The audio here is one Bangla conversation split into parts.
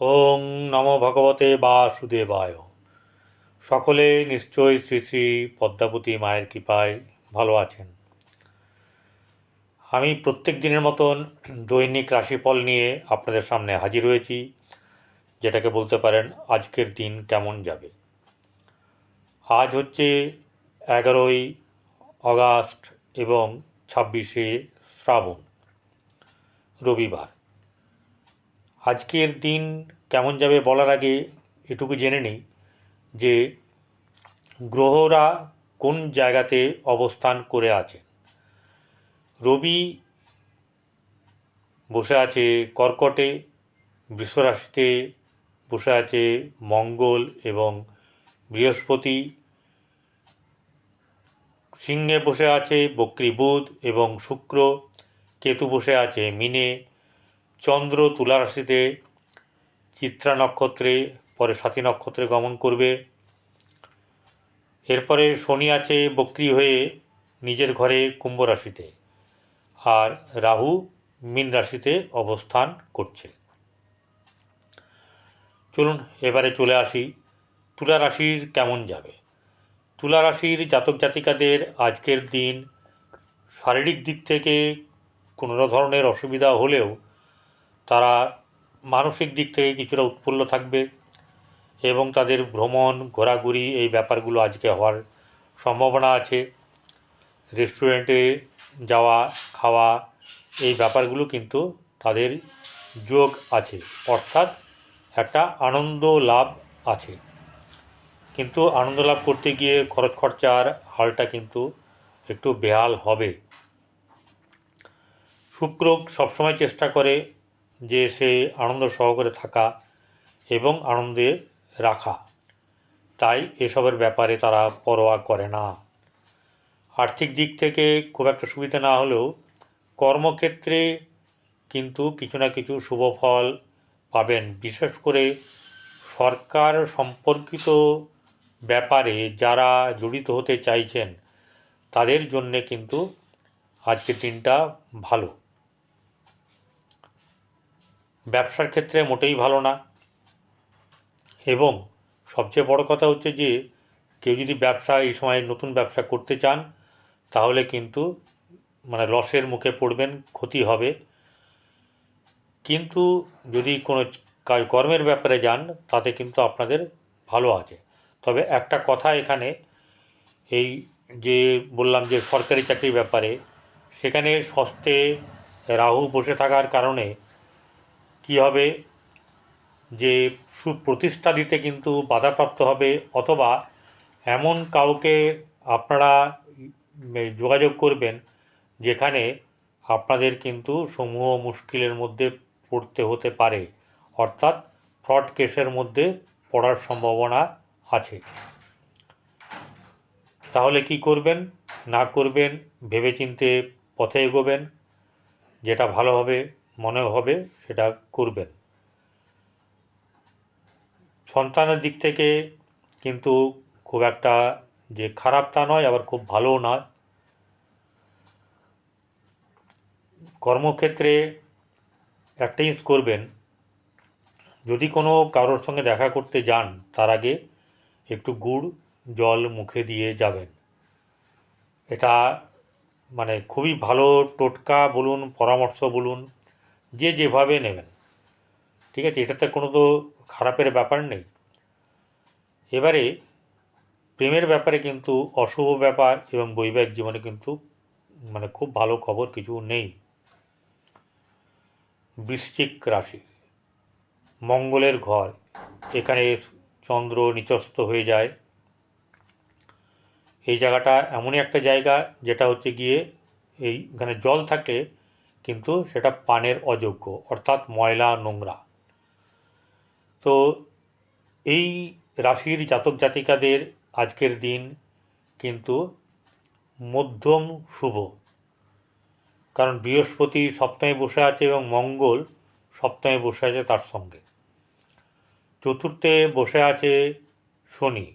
ওং নম ভগবতে বাসুদেবায়। সকলে নিশ্চয়ই শ্রী শ্রী পদ্মাবতী মায়ের কৃপায় ভালো আছেন। আমি প্রত্যেক দিনের মতন দৈনিক রাশিফল নিয়ে আপনাদের সামনে হাজির হয়েছি, যেটাকে বলতে পারেন আজকের দিন কেমন যাবে। আজ হচ্ছে এগারোই অগাস্ট এবং ছাব্বিশে শ্রাবণ, রবিবার। আজকের দিন কেমন যাবে বলার আগে এটুকু জেনে নিই যে গ্রহরা কোন জায়গাতে অবস্থান করে আছে। রবি বসে আছে কর্কটে, বৃষরাশিতে বসে আছে মঙ্গল এবং বৃহস্পতি, সিংহে বসে আছে বক্রী বুধ এবং শুক্র, কেতু বসে আছে মিনে চন্দ্র তুলা রাশিতে চিত্রা নক্ষত্রে, পরে সাথী নক্ষত্রে গমন করবে। এরপরে শনি আছে বক্রি হয়ে নিজের ঘরে কুম্ভ রাশিতে, আর রাহু মীন রাশিতে অবস্থান করছে। চলুন এবারে চলে আসি, তুলা রাশির কেমন যাবে? তুলা রাশির জাতক জাতিকাদের আজকের দিন শারীরিক দিক থেকে কোনো ধরনের অসুবিধা হলেও তারা মানসিক দিক থেকে কিছুটা উৎফুল্ল থাকবে এবং তাদের ভ্রমণ, ঘোরাঘুরি এই ব্যাপারগুলো আজকে হওয়ার সম্ভাবনা আছে। রেস্টুরেন্টে যাওয়া, খাওয়া এই ব্যাপারগুলো কিন্তু তাদের যোগ আছে। অর্থাৎ একটা আনন্দ লাভ আছে। কিন্তু আনন্দ লাভ করতে গিয়ে খরচ খরচার হালটা কিন্তু একটু বেহাল হবে। শুক্র সবসময় চেষ্টা করে যে সে আনন্দ সহকারে থাকা এবং আনন্দে রাখা। তাই এসবের ব্যাপারে তারা পরোয়া করে না। আর্থিক দিক থেকে খুব একটা সুবিধা না হলেও কর্মক্ষেত্রে কিন্তু কিছু না কিছু শুভ ফল পাবেন। বিশেষ করে সরকার সম্পর্কিত ব্যাপারে যারা জড়িত হতে চাইছেন, তাদের জন্যে কিন্তু আজকের দিনটা ভালো। ব্যবসার ক্ষেত্রে মোটেই ভালো না। এবং সবচেয়ে বড় কথা হচ্ছে যে, কেউ যদি ব্যবসা, এই সময় নতুন ব্যবসা করতে চান, তাহলে কিন্তু মানে লসের মুখে পড়বেন, ক্ষতি হবে। কিন্তু যদি কোনো কাজ, কর্মের ব্যাপারে যান, তাতে কিন্তু আপনাদের ভালো আছে। তবে একটা কথা এখানে, এই যে বললাম যে সরকারি চাকরির ব্যাপারে, সেখানে সস্তে রাহু বসে থাকার কারণে কী হবে? যে সুপ্রতিষ্ঠা দিতে কিন্তু বাধাপ্রাপ্ত হবে, অথবা এমন কাউকে আপনারা যোগাযোগ করবেন যেখানে আপনাদের কিন্তু সমূহ মুশকিলের মধ্যে পড়তে হতে পারে। অর্থাৎ ফ্রড কেসের মধ্যে পড়ার সম্ভাবনা আছে। তাহলে কি করবেন? না করবেন, ভেবেচিন্তে পথে এগোবেন। যেটা ভালো হবে মনে হবে সেটা করবেন। সন্তানের দিক থেকে কিন্তু খুব একটা যে খারাপ তা নয়, আবার খুব ভালোও নয়। কর্মক্ষেত্রে একটা করবেন। যদি কোনো কারোর সঙ্গে দেখা করতে যান, তার আগে একটু গুড়, জল মুখে দিয়ে যাবেন। এটা মানে খুবই ভালো টোটকা বলুন, পরামর্শ বলুন যে যেভাবে নেবেন। ঠিক আছে? এটাতে কোনো তো খারাপের ব্যাপার নেই। এবারে প্রেমের ব্যাপারে কিন্তু, অশুভ ব্যাপার এবং বৈবাহিক জীবনে কিন্তু মানে খুব ভালো খবর কিছু নেই। বৃশ্চিক রাশি, মঙ্গলের ঘর, এখানে চন্দ্র নিচস্ত হয়ে যায়। এই জায়গাটা এমনই একটা জায়গা যেটা হচ্ছে গিয়ে এইখানে জল থাকলে কিন্তু সেটা পানের অযোগ্য, অর্থাৎ ময়লা, নোংরা। তো এই রাশির জাতক জাতিকাদের আজকের দিন কিন্তু মধ্যম শুভ। কারণ বৃহস্পতি সপ্তমে বসে আছে এবং মঙ্গল সপ্তমে বসে আছে তার সঙ্গে। চতুর্থে বসে আছে শনি।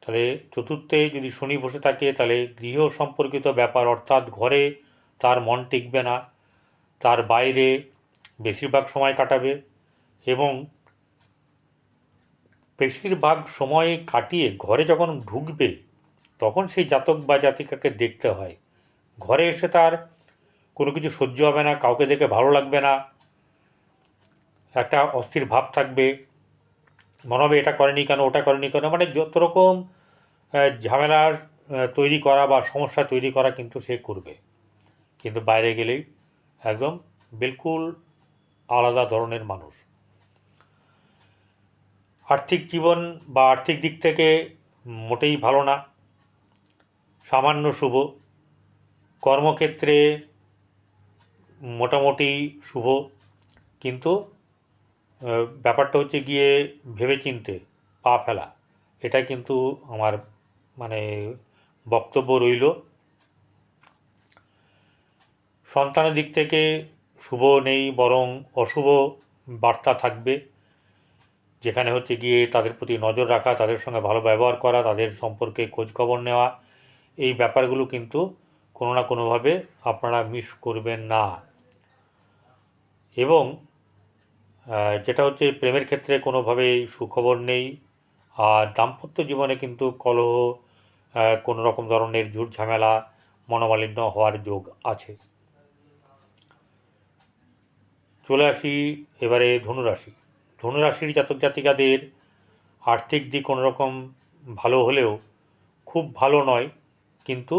তাহলে চতুর্থে যদি শনি বসে থাকে, তাহলে গৃহ সম্পর্কিত ব্যাপার, অর্থাৎ ঘরে তার মন টিকবে না, তার বাইরে বেশিরভাগ সময় কাটাবে এবং বেশিরভাগ সময় কাটিয়ে ঘরে যখন ঢুকবে, তখন সেই জাতক বা জাতিকাকে দেখতে হয়। ঘরে এসে তার কোনো কিছু সহ্য হবে না, কাউকে দেখে ভালো লাগবে না, একটা অস্থির ভাব থাকবে। মনে হবে এটা করেনি কেন, ওটা করেনি কেন মানে যত রকম ঝামেলা তৈরি করা বা সমস্যা তৈরি করা কিন্তু সে করবে। কিন্তু বাইরে গেলেই একদম বিলকুল আলাদা ধরনের মানুষ। আর্থিক জীবন বা আর্থিক দিক থেকে মোটেই ভালো না। সামান্য শুভ। কর্মক্ষেত্রে মোটামুটি শুভ। কিন্তু ব্যাপারটা হচ্ছে গিয়ে ভেবেচিন্তে পা ফেলা। এটা কিন্তু আমার মানে বক্তব্য রইল। সন্তানের দিক থেকে শুভ নেই, বরং অশুভ বার্তা থাকবে। যেখানে হচ্ছে গিয়ে তাদের প্রতি নজর রাখা, তাদের সঙ্গে ভালো ব্যবহার করা, তাদের সম্পর্কে খোঁজখবর নেওয়া, এই ব্যাপারগুলো কিন্তু কোনো না কোনোভাবে আপনারা মিস করবেন না। এবং যেটা হচ্ছে প্রেমের ক্ষেত্রে কোনোভাবেই সুখবর নেই, আর দাম্পত্য জীবনে কিন্তু কলহ কোনো রকম ধরনের ঝুট ঝামেলা, মনোমালিন্য হওয়ার যোগ আছে। চলে আসি এবারে ধনুরাশি। ধনুরাশির জাতক জাতিকাদের আর্থিক দিক কোনোরকম ভালো হলেও খুব ভালো নয়, কিন্তু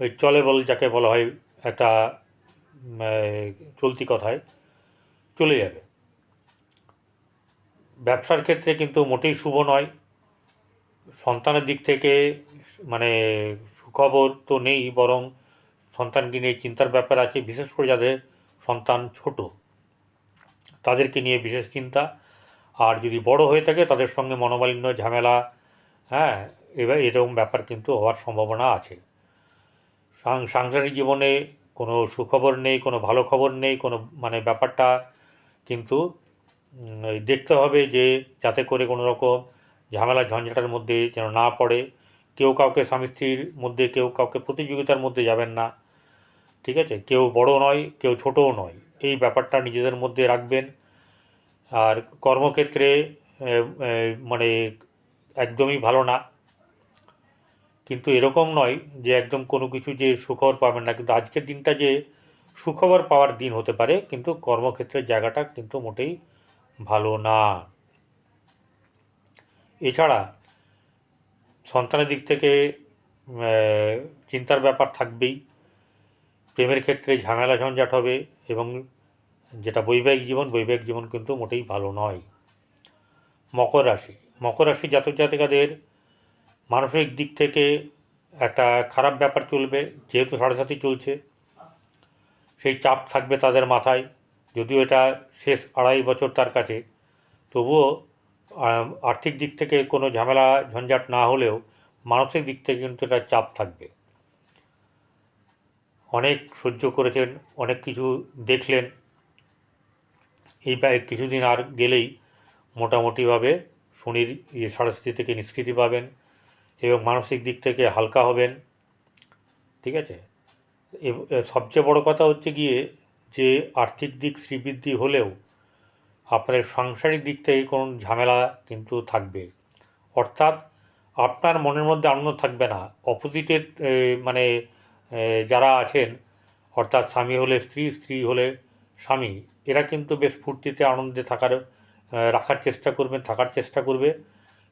ওই চলে বল যাকে বলা হয় একটা চলতি কথায় চলে যাবে। ব্যবসার ক্ষেত্রে কিন্তু মোটেই শুভ নয়। সন্তানের দিক থেকে মানে সুখবর তো নেই, বরং সন্তানকে নিয়ে চিন্তার ব্যাপার আছে, বিশেষ করে যাদের সন্তান ছোট, তাদেরকে নিয়ে বিশেষ চিন্তা। আর যদি বড় হয়ে থাকে, তাদের সঙ্গে মনোমালিন্য, ঝামেলা হ্যাঁ এবার এরকম ব্যাপার কিন্তু হওয়ার সম্ভাবনা আছে। সাংসারিক জীবনে কোনো সুখবর নেই, কোনো ভালো খবর নেই, কোনো মানে ব্যাপারটা কিন্তু দেখতে হবে যে, যাতে করে কোনো রকম ঝামেলা, ঝঞ্ঝাটার মধ্যে যেন না পড়ে। কেউ কাউকে স্বামী স্ত্রীর মধ্যে, কেউ কাউকে প্রতিযোগিতার মধ্যে যাবেন না। ঠিক আছে? কেউ বড় নয়, কেউ ছোটও নয়। এই ব্যাপারটা নিজেদের মধ্যে রাখবেন। আর কর্মক্ষেত্রে মানে একদমই ভালো না। কিন্তু এরকম নয় যে একদম কোনো কিছু যে সুখবর পাবেন না। কিন্তু আজকের দিনটা যে সুখবর পাওয়ার দিন হতে পারে, কিন্তু কর্মক্ষেত্রের জায়গাটা কিন্তু মোটেই ভালো না। এছাড়া সন্তানের দিক থেকে চিন্তার ব্যাপার থাকবেই। প্রেমের ক্ষেত্রে ঝামেলা ঝঞ্ঝাট হবে এবং যেটা বৈবাহিক জীবন বৈবাহিক জীবন কিন্তু মোটেই ভালো নয়। মকর রাশি। মকর রাশি জাতক জাতিকাদের মানসিক দিক থেকে একটা খারাপ ব্যাপার চলবে, যেহেতু সাড়ে সাথী চলছে। সেই চাপ থাকবে তাদের মাথায়, যদিও এটা শেষ আড়াই বছর তার কাছে। তবুও আর্থিক দিক থেকে কোনো ঝামেলা ঝঞ্ঝাট না হলেও মানসিক দিক থেকে কিন্তু এটা চাপ থাকবে। অনেক সহ্য করেছেন, অনেক কিছু দেখলেন। এই ব্যা- কিছুদিন আর গেলেই মোটামুটিভাবে শনির ইয়ে সাড়ে থেকে নিষ্কৃতি পাবেন এবং মানসিক দিক থেকে হালকা হবেন। ঠিক আছে? সবচেয়ে বড় কথা হচ্ছে গিয়ে যে আর্থিক দিক শ্রীবৃদ্ধি হলেও আপনার সাংসারিক দিক থেকে কোনো ঝামেলা কিন্তু থাকবে। অর্থাৎ আপনার মনের মধ্যে আনন্দ থাকবে না। অপোজিটের মানে যারা আছেন, অর্থাৎ স্বামী হলে স্ত্রী স্ত্রী হলে স্বামী, এরা কিন্তু বেশ ফুর্তিতে আনন্দে থাকার রাখার চেষ্টা করবেন, থাকার চেষ্টা করবে।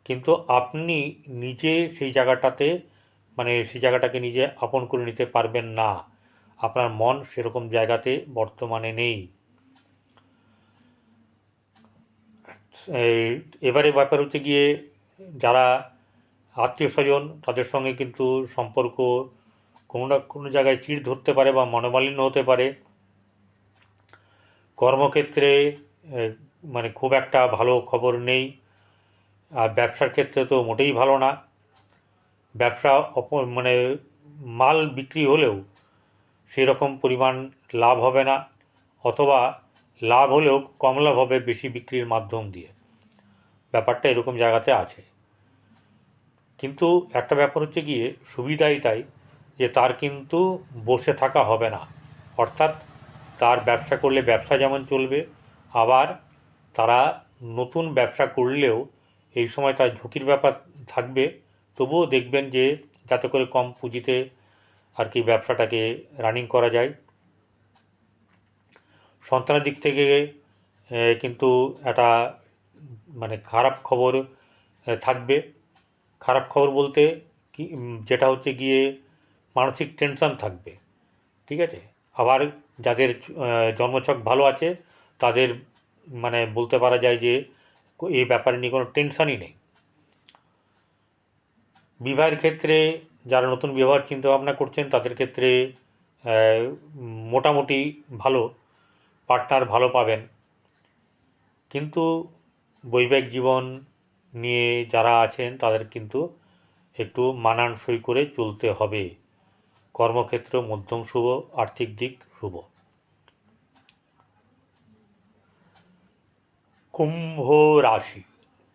কিন্তু আপনি নিজে সেই জায়গাটাতে মানে সেই জায়গাটাকে নিজে আপন করে নিতে পারবেন না। আপনার মন সেরকম জায়গাতে বর্তমানে নেই। এবারে ব্যাপার হচ্ছে গিয়ে যারা আত্মীয় স্বজন, তাদের সঙ্গে কিন্তু সম্পর্ক কোনো না কোনো জায়গায় চিড় ধরতে পারে বা মনোমালিন্য হতে পারে। কর্মক্ষেত্রে মানে খুব একটা ভালো খবর নেই। আর ব্যবসার ক্ষেত্রে তো মোটেই ভালো না। ব্যবসা অপ মানে মাল বিক্রি হলেও সেই রকম পরিমাণ লাভ হবে না, অথবা লাভ হলেও কম লাভ হবে বেশি বিক্রির মাধ্যম দিয়ে। ব্যাপারটা এরকম জায়গাতে আছে। কিন্তু একটা ব্যাপার হচ্ছে গিয়ে সুবিধা এটাই যে তার কিন্তু বসে থাকা হবে না। অর্থাৎ তার ব্যবসা করলে ব্যবসা যেমন চলবে, আবার তারা নতুন ব্যবসা করলেও এই সময় তার ঝুঁকির ব্যাপার থাকবে। তবুও দেখবেন যে যাতে করে কম পুঁজিতে আর কি ব্যবসাটাকে রানিং করা যায়। সন্তানের দিক থেকে কিন্তু একটা মানে খারাপ খবর থাকবে। খারাপ খবর বলতে কি যেটা হচ্ছে গিয়ে মানসিক টেনশন থাকবে, ঠিক আছে? আবার যাদের জন্মছক ভালো আছে, তাদের মানে বলতে পারা যায় যে, এই ব্যাপারে নিয়ে কোনো টেনশনই নেই। বিবাহের ক্ষেত্রে যারা নতুন বিবাহের চিন্তা ভাবনা করছেন, তাদের ক্ষেত্রে মোটামুটি ভালো, পার্টনার ভালো পাবেন। কিন্তু বৈবাহিক জীবন নিয়ে যারা আছেন, তাদের কিন্তু একটু মানানসই করে চলতে হবে। কর্মক্ষেত্র মধ্যম শুভ, আর্থিক দিক শুভ। কুম্ভ রাশি।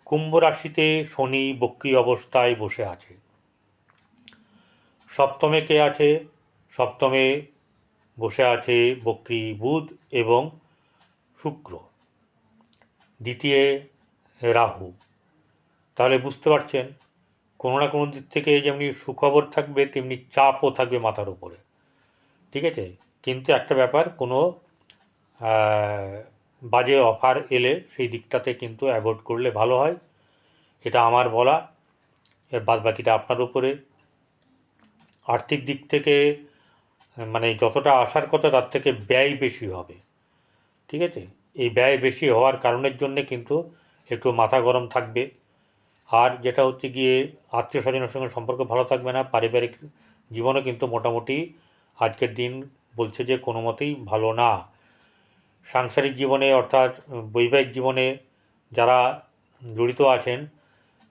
কুম্ভ রাশিতে শনি বক্রী অবস্থায় বসে আছে। সপ্তমে কে আছে? সপ্তমে বসে আছে বক্রী বুধ এবং শুক্র। দ্বিতীয় রাহু। তাহলে বুঝতে পারছেন? কোনো না কোনো দিক থেকে যেমনি সুখবর থাকবে, তেমনি চাপও থাকবে মাথার উপরে। ঠিক আছে? কিন্তু একটা ব্যাপার, কোনো বাজে অফার এলে সেই দিকটাতে কিন্তু অ্যাভয়েড করলে ভালো হয়। এটা আমার বলা। এর বাদ বাকিটা আপনার উপরে। আর্থিক দিক থেকে মানে যতটা আসার কথা, তার থেকে ব্যয় বেশি হবে। ঠিক আছে? এই ব্যয় বেশি হওয়ার কারণের জন্যে কিন্তু একটু মাথা গরম থাকবে। আর যেটা হচ্ছে গিয়ে আত্মীয় স্বজনের সঙ্গে সম্পর্ক ভালো থাকবে না, পারিবারিক জীবনও কিন্তু মোটামুটি আজকের দিন বলছে যে কোনো মতেই ভালো না। সাংসারিক জীবনে অর্থাৎ বৈবাহিক জীবনে যারা জড়িত আছেন,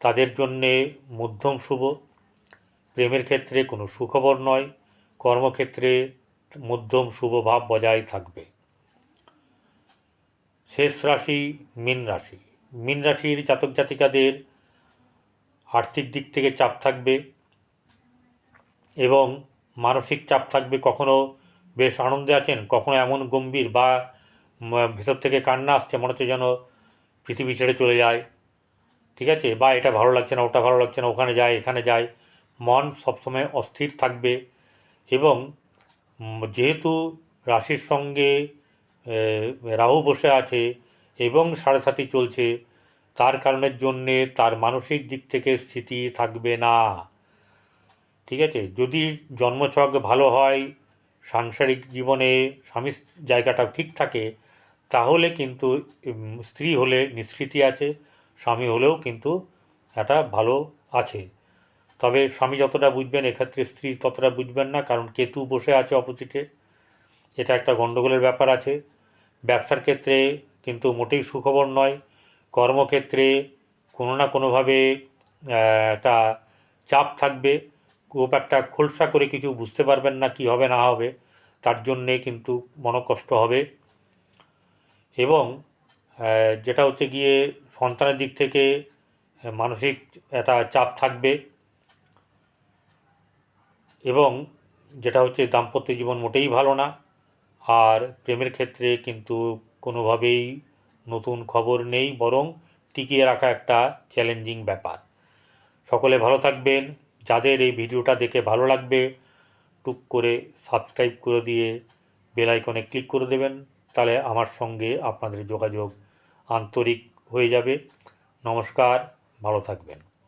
তাদের জন্যে মধ্যম শুভ। প্রেমের ক্ষেত্রে কোনো সুখবর নয়, কর্মক্ষেত্রে মধ্যম শুভ ভাব বজায় থাকবে। শেষ রাশি মীন রাশি। মীন রাশির জাতক জাতিকাদের আর্থিক দিক থেকে চাপ থাকবে এবং মানসিক চাপ থাকবে, কখনো বেশ আনন্দে আছেন, কখনো এমন গম্ভীর বা ভেতর থেকে কান্না আসছে, মনে হচ্ছে যেন পৃথিবী ছেড়ে চলে যায়। ঠিক আছে? বা এটা ভালো লাগছে না, ওটা ভালো লাগছে না, ওখানে যায়, এখানে যায়। মন সবসময় অস্থির থাকবে এবং যেহেতু রাশির সঙ্গে রাহু বসে আছে এবং সাড়ে সাথী চলছে তার কারণের জন্যে তার মানসিক দিক থেকে স্থিতি থাকবে না। ঠিক আছে? যদি জন্মছক ভালো হয়, সাংসারিক জীবনে স্বামী জায়গাটা ঠিক থাকে, তাহলে কিন্তু স্ত্রী হলে নিষ্কৃতি আছে, স্বামী হলেও কিন্তু একটা ভালো আছে। তবে স্বামী যতটা বুঝবেন, এক্ষেত্রে স্ত্রী ততটা বুঝবেন না, কারণ কেতু বসে আছে অপোজিটে। এটা একটা গণ্ডগোলের ব্যাপার আছে। ব্যবসার ক্ষেত্রে কিন্তু মোটেই সুখবর নয়। কর্মক্ষেত্রে কোনো না কোনোভাবে একটা চাপ থাকবে। খুব একটা খোলসা করে কিছু বুঝতে পারবেন না কি হবে না হবে, তার জন্যে কিন্তু মনকষ্ট হবে। এবং যেটা হচ্ছে গিয়ে সন্তানের দিক থেকে মানসিক একটা চাপ থাকবে। এবং যেটা হচ্ছে দাম্পত্য জীবন মোটেই ভালো না, আর প্রেমের ক্ষেত্রে কিন্তু কোনোভাবেই নতুন খবর নেই, বরং টিকিয়ে রাখা একটা চ্যালেঞ্জিং ব্যাপার। সকলে ভালো থাকবেন। যাদের এই ভিডিওটা দেখে ভালো লাগবে, টুক করে সাবস্ক্রাইব করে দিয়ে বেল আইকনে ক্লিক করে দেবেন, তাহলে আমার সঙ্গে আপনাদের যোগাযোগ আন্তরিক হয়ে যাবে। নমস্কার, ভালো থাকবেন।